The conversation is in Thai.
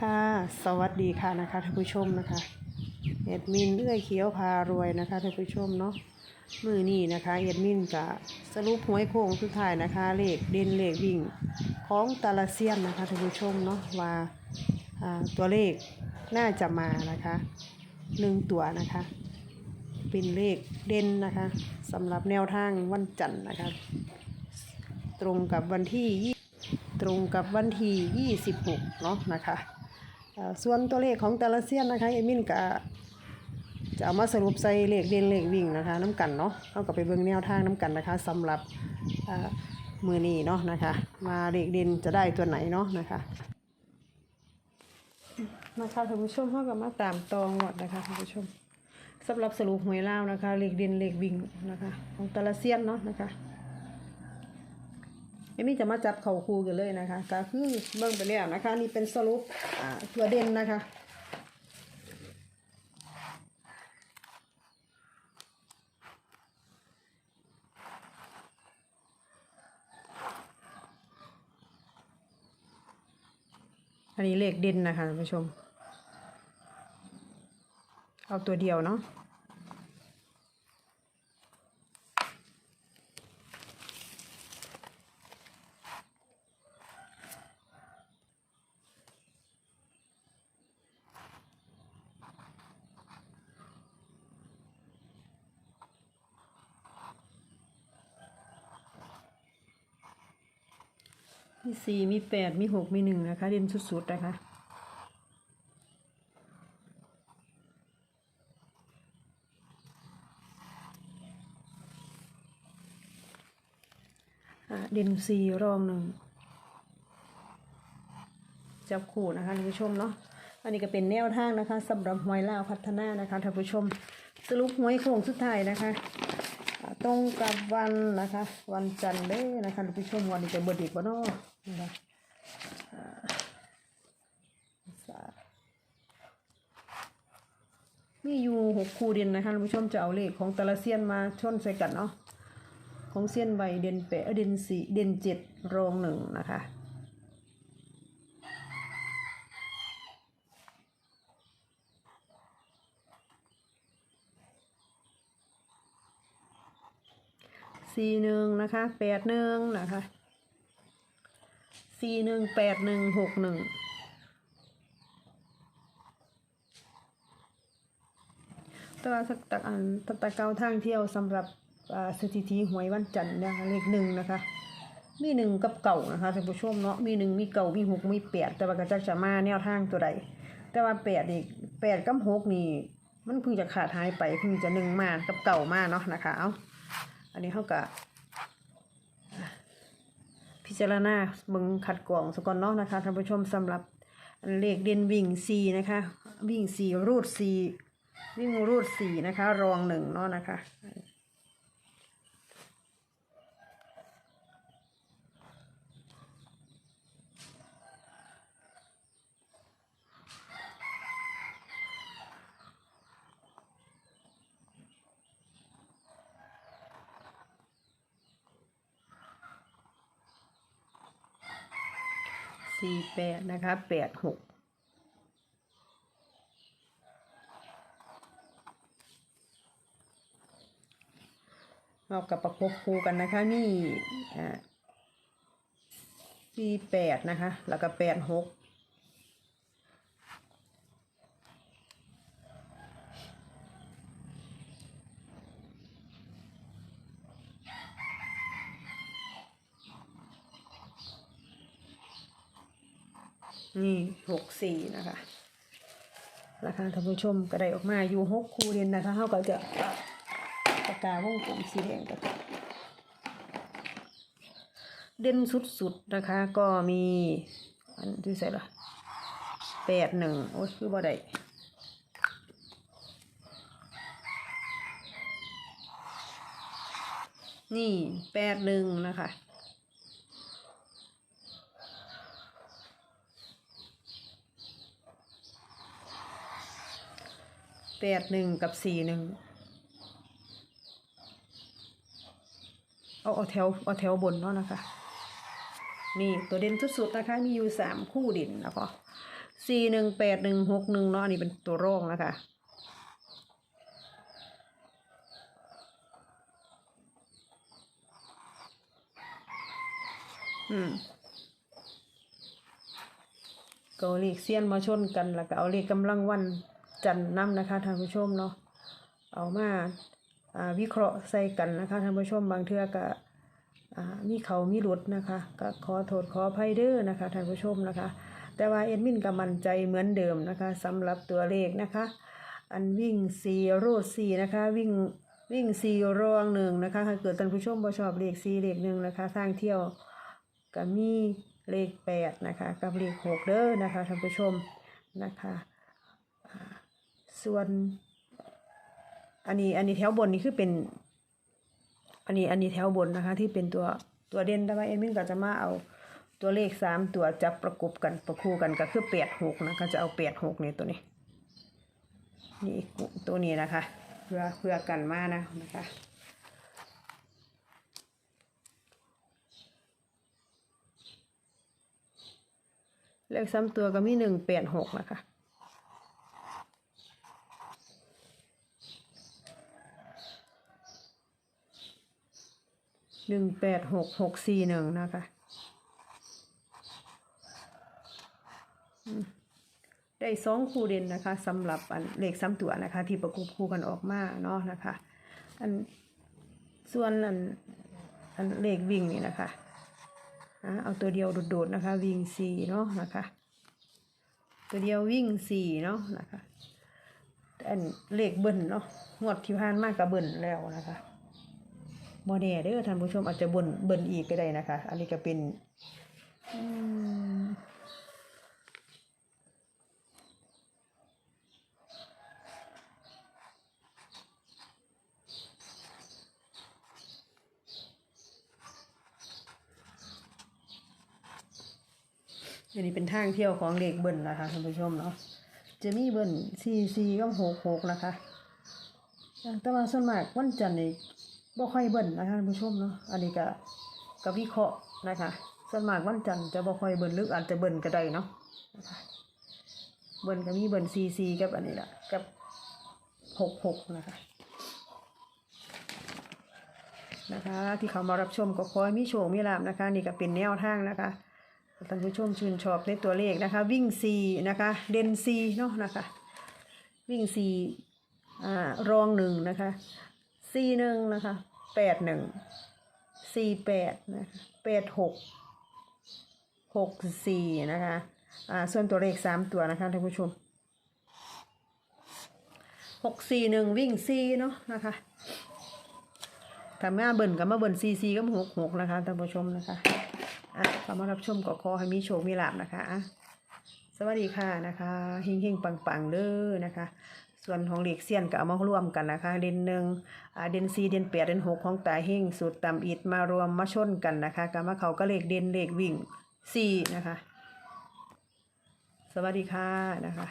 ค่ะสวัสดีค่ะนะคะท่านผู้ชมนะคะเอ็ดมินเอื้อยเขียวพารวยนะคะท่านผู้ชมเนาะมือนี้นะคะเอ็ดมินจะสรุปหวยโค้งสุดท้ายนะคะเลขเด่นเลขวิ่งของตาลาเซียนนะคะท่านผู้ชมเนาะว่าอ่าตัวเลขน่าจะมานะคะหนึ่งตัวนะคะ เป็นเลขเด่นนะคะสำหรับแนวทางวันจันทร์นะคะ ตรงกับวันที่ยี่ตรงกับวันที่ 26 เนาะนะคะ ส่วนตัวเลขของแต่ละเซียนนะคะเอมินก็จะเอามาสรุปใส่เลขเด่นเลขวิ่งนะคะน้ำกันเนาะเอากับไปเบิ่งแนวทางน้ำกันนะคะสำหรับมือนี้เนาะนะคะ มาเลขเด่นจะได้ตัวไหนเนาะนะคะนะคะท่านผู้ชมเขาก็มาตามตองวดนะคะท่านผู้ชมสำหรับสรุปหวยเล่าวนะคะเลขเด่นเลขวิ่งนะคะ ของแต่ละเซียนเนาะนะคะ เอมี่จะมาจับเข่าคูกันเลยนะคะ ก็คือเบิ่งไปแล้วนะคะ นี่เป็นสรุปอ่าตัวเด่นนะคะอันนี้เลขเด่นนะคะท่านผู้ชม เอาตัวเดียวเนาะ มีสี่มีแปดมีหกมีหนึ่งนะคะเด่นสุดๆนะคะเด่นสี่รองหนึ่งจับคู่นะคะท่านผู้ชมเนาะอันนี้ก็เป็นแนวทางนะคะสำหรับหวยลาวพัฒนานะคะท่านผู้ชมสรุปหวยโค้งสุดท้ายนะคะตรงกับวันนะคะ วันจันทร์เด้นะคะท่านผู้ชมวันนี้จะเบิดอีกบ่เนาะ นี่อยู่หกคูเด่นนะคะท่านผู้ชมจะเอาเลขของแต่ละเซียนมาชนใส่กันเนาะของเซียนใบเด่นแปดเอ้ยเด่นสี่เด่นเจ็ดรองหนึ่งนะคะสี่หนึ่งนะคะแปดหนึ่งนะคะ สี่หนึ่งแปดหนึ่งหกหนึ่งตราสักตักอันตะตะเกาทางเที่ยวสำหรับสถิติหวยวันจันทร์นะคะเลขหนึ่งนะคะ มีหนึ่งกับเก่านะคะท่านผู้ชมเนาะมีหนึ่งมีเก่ามีหกมีแปดแต่ว่าก็จะจะมาแนวทางตัวใดแต่ว่าแปดนี่แปดกับหกนี่มันเพิ่งจะขาดหายไปเพิ่งจะหนึ่งมากับเก่ามาเนาะนะคะเอาอันนี้เขากะ พิจารณาเบิ่งขัดกล่องสก่อนเนาะนะคะท่านผู้ชมสำหรับเลขเด่นวิ่งซีนะคะ วิ่งซีรูดซีวิ่งรูดสี่นะคะ รองหนึ่งเนาะนะคะ สี่แปดนะคะแปดหกเอากับประกบคู่กันนะคะนี่อ่าสี่แปดนะคะ แล้วก็แปดหก นี่หกสี่นะคะราคาท่านผู้ชมก็ได้ออกมาอยู่หกคูเรียนนะคะเขาก็จะปากกาวงกลมสีแดงก็เด่นสุดๆนะคะก็มีอันที่ใส่ละแปดหนึ่งโอ้ยคือบ่ได้นี่แปดหนึ่งนะคะ แปดหนึ่งกับสี่หนึ่งเอาเอาแถวเอาแถวบนเนาะนะคะ นี่ตัวเด่นสุดๆนะคะ มีอยู่สามคู่ด่นแล้วก็สี่หนึ่งแปดหนึ่งหกหนึ่งเนาะอันนี้เป็นตัวร่องนะคะอืมก็เอาเลขเซียนมาชนกันแล้วก็เอาเลขกำลังวัน จันทร์นำนะคะท่านผู้ชมเนาะเอามาวิเคราะห์ใส่กันนะคะท่านผู้ชมบางเทือก็อ่ามีเขามีหลุดนะคะก็ขอโทษขออภัยเด้อนะคะท่านผู้ชมนะคะ แต่ว่าเอ็ดมินก็มั่นใจเหมือนเดิมนะคะสำหรับตัวเลขนะคะ อันวิ่งซีโรดซีนะคะวิ่งวิ่งซีรองหนึ่งนะคะถ้าเกิดท่านผู้ชมบ่ชอบเลขซีเลขหนึ่งนะคะทางเที่ยวก็มีเลขแปดนะคะกับเลขหกเด้อนะคะท่านผู้ชมนะคะ ส่วน อันนี้อันนี้แถวบนนี่คือเป็น อันนี้อันนี้แถวบนนะคะ ที่เป็นตัวตัวเด่นแต่ว่าเอ็มมินก็จะมาเอาตัวเลขสามตัวจับประกบกันประคู่กันก็คือแปดหกนะคะจะเอาแปดหกนี่ตัวนี้ นี่ตัวนี้นะคะ เพื่อเพื่อกันมานะนะคะเลขซ้ำตัวก็มีหนึ่งแปดหกนะคะ หนึ่งแปดหกหกสี่หนึ่งนะคะ ได้สองคู่เด่นนะคะสำหรับอันเลขซ้ำตัวนะคะ ที่ประกบคู่กันออกมาเนาะนะคะ อันส่วนอันอันเลขวิ่งนี่นะคะอะเอาตัวเดียวโดดๆนะคะ วิ่งสี่เนาะนะคะ ตัวเดียววิ่งสี่เนาะนะคะอันเลขเบิ้ลเนาะงวดที่ผ่านมากกับเบิ้ลแล้วนะคะ โมเดลเด้อท่านผู้ชมอาจจะบิ้ลเบิ้ลอีกก็ได้นะคะ อันนี้ก็เป็นอันนี้เป็นทางเที่ยวของเลขเบิ้ลนะคะท่านผู้ชมเนาะจะมีเบิ้ลสี่สี่ก็หกหกนะคะแต่ว่าส่วนมากวันจันทร์นี่ บ่ค่อยเบิ่นนะคะท่านผู้ชมเนาะอันนี้ก็ก็วิเคราะห์นะคะส่วนมากวันจันทร์จะบ่ค่อยเบิ่นหรืออาจจะเบิ่นก็ได้เนาะเบิ่นก็มีเบิ่นซีซีกับอันนี้แหละกับหกหกนะคะนะคะ ที่เขามารับชมก็ขอให้มีโชคมีลาภนะคะ นี่ก็เป็นแนวทางนะคะท่านผู้ชมชื่นชอบในตัวเลขนะคะ วิ่งซีนะคะเด่นซีเนาะนะคะ วิ่งซีอ่ารองหนึ่งนะคะ สี่หนึ่งนะคะแปดหนึ่งสี่แปดนะคะแปดหกหกสี่นะคะอ่าส่วนตัวเลขสามตัวนะคะท่านผู้ชมหกสี่หนึ่งวิ่งสี่เนาะนะคะถ้ามาเบิ่นกับมาเบิ่นซีซีก็หกหกนะคะท่านผู้ชมนะคะอะเข้ามรับชมก็ขอให้มีโชคมีลาภนะคะอะสวัสดีค่ะนะคะเฮงเฮงปังปังเด้อนะคะ ส่วนของเหล็กเสี้ยนก็เอามารวมกันนะคะ เด่นหนึ่งเด่นสี่เด่นแปดเด่นหกของตาเฮงสูตรตำอิดมารวมมาชนกันนะคะกับมาเขาก็เหล็กเด่นเหล็กวิ่งสี่นะคะ สวัสดีค่ะนะคะ